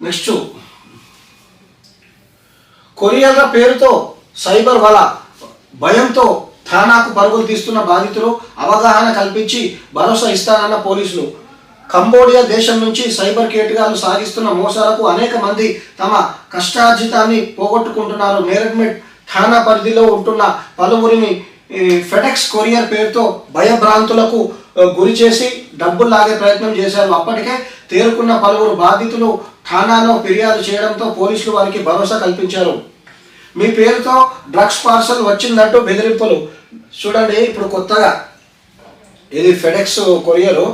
Next. కొరియర్ల పేరుతో cyber వల భయంతో థానాకు పరుగులు తీస్తున్న బాధితులు అవగాహన కల్పించి భరోసా ఇస్తానన్న పోలీసులు. కంబోడియా దేశం నుంచి సైబర్ కేటగాళ్ళు సాగిస్తున్న మోసాలకు అనేక మంది తమ కష్టార్జితాన్ని పోగొట్టుకుంటున్నారు. నేరడ్మెట్ థానా పరిధిలో ఉంటున్న పలువురిని ఫెడెక్స్ కొరియర్ పేరుతో భయభ్రాంతులకు ఆ, గురి చేసి డబ్బులు లాగే ప్రయత్నం చేశారు. అప్పటికే తేరుకున్న పలువురు బాధితులు థానాలో ఫిర్యాదు చేయడంతో పోలీసులు వారికి భరోసా కల్పించారు. మీ పేరుతో డ్రగ్స్ పార్సల్ వచ్చిందంటూ బెదిరింపులు. చూడండి ఇప్పుడు కొత్తగా ఇది ఫెడెక్స్ కొరియరు.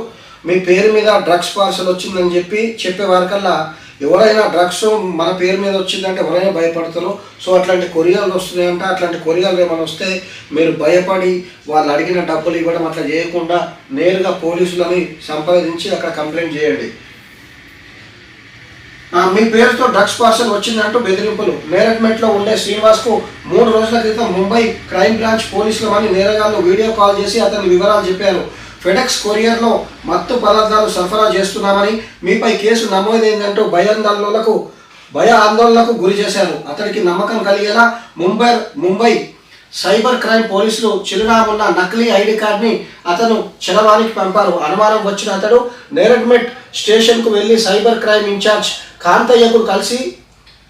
మీ పేరు మీద డ్రగ్స్ పార్సల్ వచ్చిందని చెప్పి చెప్పే వారికల్లా ఎవరైనా డ్రగ్స్ మన పేరు మీద వచ్చిందంటే ఎవరైనా భయపడతారు. సో అట్లాంటి కొరియర్లు వస్తున్నాయంట. అట్లాంటి కొరియర్లు ఏమైనా వస్తే మీరు భయపడి వాళ్ళు అడిగిన డబ్బులు ఇవ్వడం అట్లా చేయకుండా నేరుగా పోలీసులని సంప్రదించి అక్కడ కంప్లైంట్ చేయండి. మీ పేరుతో డ్రగ్స్ పార్సల్ వచ్చిందంటూ బెదిరింపులు. నేరట్మెంట్లో ఉండే శ్రీనివాస్కు మూడు రోజుల క్రితం ముంబై క్రైమ్ బ్రాంచ్ పోలీసులు అని నేరగాళ్ళు వీడియో కాల్ చేసి అతని వివరాలు చెప్పారు. ఫెడెక్స్ కొరియర్లో మత్తు పదార్థాలు సరఫరా చేస్తున్నామని మీపై కేసు నమోదైందంటూ భయాందోళనలకు భయ ఆందోళనకు గురి చేశారు. అతడికి నమ్మకం కలిగేలా ముంబై ముంబై సైబర్ క్రైమ్ పోలీసులు చిరునామున్న నకిలీ ఐడి కార్డ్ని అతను చలవానికి పంపారు. అనుమానం వచ్చిన అతడు నేరడ్మెట్ స్టేషన్కు వెళ్ళి సైబర్ క్రైమ్ ఇన్ఛార్జ్ కాంతయ్యకు కలిసి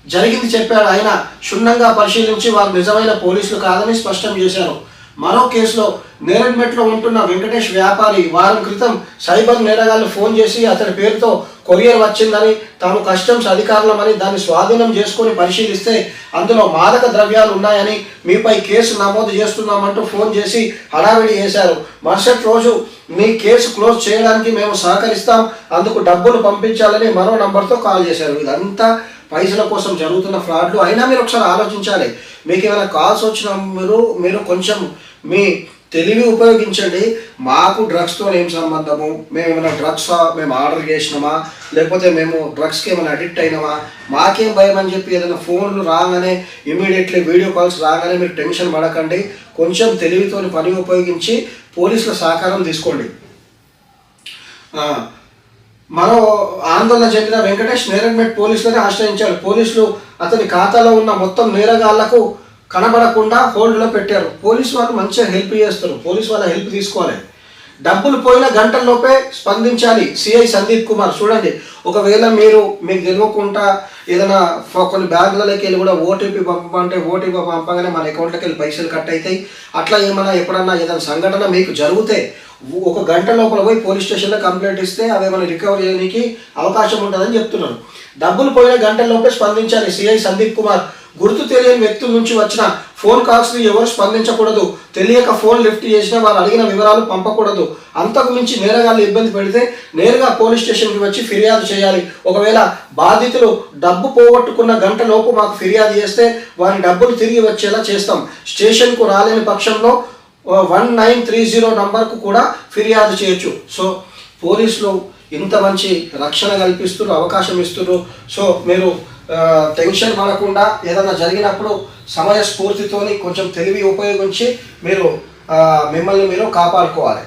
జరిగింది చెప్పాడు ఆయన. క్షుణ్ణంగా పరిశీలించి వారు నిజమైన పోలీసులు కాదని స్పష్టం చేశారు. మరో కేసులో నేరడ్మెట్లో ఉంటున్న వెంకటేష్ వ్యాపారి వారం క్రితం సైబర్ నేరగాళ్ళు ఫోన్ చేసి అతని పేరుతో కొరియర్ వచ్చిందని తాము కస్టమ్స్ అధికారులమని దాన్ని స్వాధీనం చేసుకుని పరిశీలిస్తే అందులో మాదక ద్రవ్యాలు ఉన్నాయని మీపై కేసు నమోదు చేస్తున్నామంటూ ఫోన్ చేసి హడావిడి చేశారు. మరుసటి రోజు మీ కేసు క్లోజ్ చేయడానికి మేము సహకరిస్తాం. అందుకు డబ్బులు పంపించాలని మరో నంబర్తో కాల్ చేశారు. ఇదంతా పైసల కోసం జరుగుతున్న ఫ్రాడ్లు. అయినా మీరు ఒకసారి ఆలోచించాలి. మీకు ఏమైనా కాల్స్ వచ్చినా మీరు మీరు కొంచెం మీ తెలివి ఉపయోగించండి. మాకు డ్రగ్స్తో ఏం సంబంధము? మేము ఏమైనా డ్రగ్స్ మేము ఆర్డర్ చేసినామా? లేకపోతే మేము డ్రగ్స్కి ఏమైనా అడిక్ట్ అయినామా? మాకేం భయం అని చెప్పి ఏదైనా ఫోన్లు రాగానే ఇమీడియట్లీ వీడియో కాల్స్ రాగానే మీరు టెన్షన్ పడకండి. కొంచెం తెలివితోని పని ఉపయోగించి పోలీసుల సహకారం తీసుకోండి. మరో ఆందోళన చెందిన వెంకటేష్ నేరడ్మెట్ పోలీసులనే ఆశ్రయించాడు. పోలీసులు అతని ఖాతాలో ఉన్న మొత్తం నేరగాళ్ళకు కనబడకుండా హోల్డ్లో పెట్టారు. పోలీసు వాళ్ళు మంచిగా హెల్ప్ చేస్తారు. పోలీసు వాళ్ళ హెల్ప్ తీసుకోవాలి. డబ్బులు పోయిన గంటల్లోపే స్పందించాలి. సిఐ సందీప్ కుమార్ చూడండి. ఒకవేళ మీరు మీకు తెలియకుండా ఏదైనా కొన్ని బ్యాంకులకి వెళ్ళి కూడా ఓటీపీ పంపమంటే ఓటీపీ పంపగానే మన అకౌంట్లోకి వెళ్ళి పైసలు కట్ అవుతాయి అట్లా ఏమైనా ఎప్పుడన్నా ఏదైనా సంఘటన మీకు జరిగితే ఒక గంట లోపల పోయి పోలీస్ స్టేషన్లో కంప్లైంట్ ఇస్తే అవి ఏమైనా రికవర్ చేయడానికి అవకాశం ఉంటుందని చెప్తున్నారు. డబ్బులు పోయిన గంటల్లోపే స్పందించాలి. సిఐ సందీప్ కుమార్ గుర్తు తెలియని వ్యక్తుల నుంచి వచ్చిన ఫోన్ కాల్స్ని ఎవరు స్పందించకూడదు. తెలియక ఫోన్ లిఫ్ట్ చేసినా వారు అడిగిన వివరాలు పంపకూడదు. అంతకు మించి నేరగాళ్ళు ఇబ్బంది పెడితే నేరుగా పోలీస్ స్టేషన్కి వచ్చి ఫిర్యాదు చేయాలి. ఒకవేళ బాధితులు డబ్బు పోగొట్టుకున్న గంట లోపు మాకు ఫిర్యాదు చేస్తే వారి డబ్బులు తిరిగి వచ్చేలా చేస్తాం. స్టేషన్కు రాలేని పక్షంలో వన్ నైన్ త్రీ జీరో నంబర్కు కూడా ఫిర్యాదు చేయొచ్చు. సో పోలీసులు ఇంత మంచి రక్షణ కల్పిస్తున్నారు అవకాశం ఇస్తున్నారు. సో మీరు టెన్షన్ పడకుండా ఏదైనా జరిగినప్పుడు సమయ స్ఫూర్తితోని కొంచెం తెలివి ఉపయోగించి మీరు మిమ్మల్ని మీరు కాపాడుకోవాలి.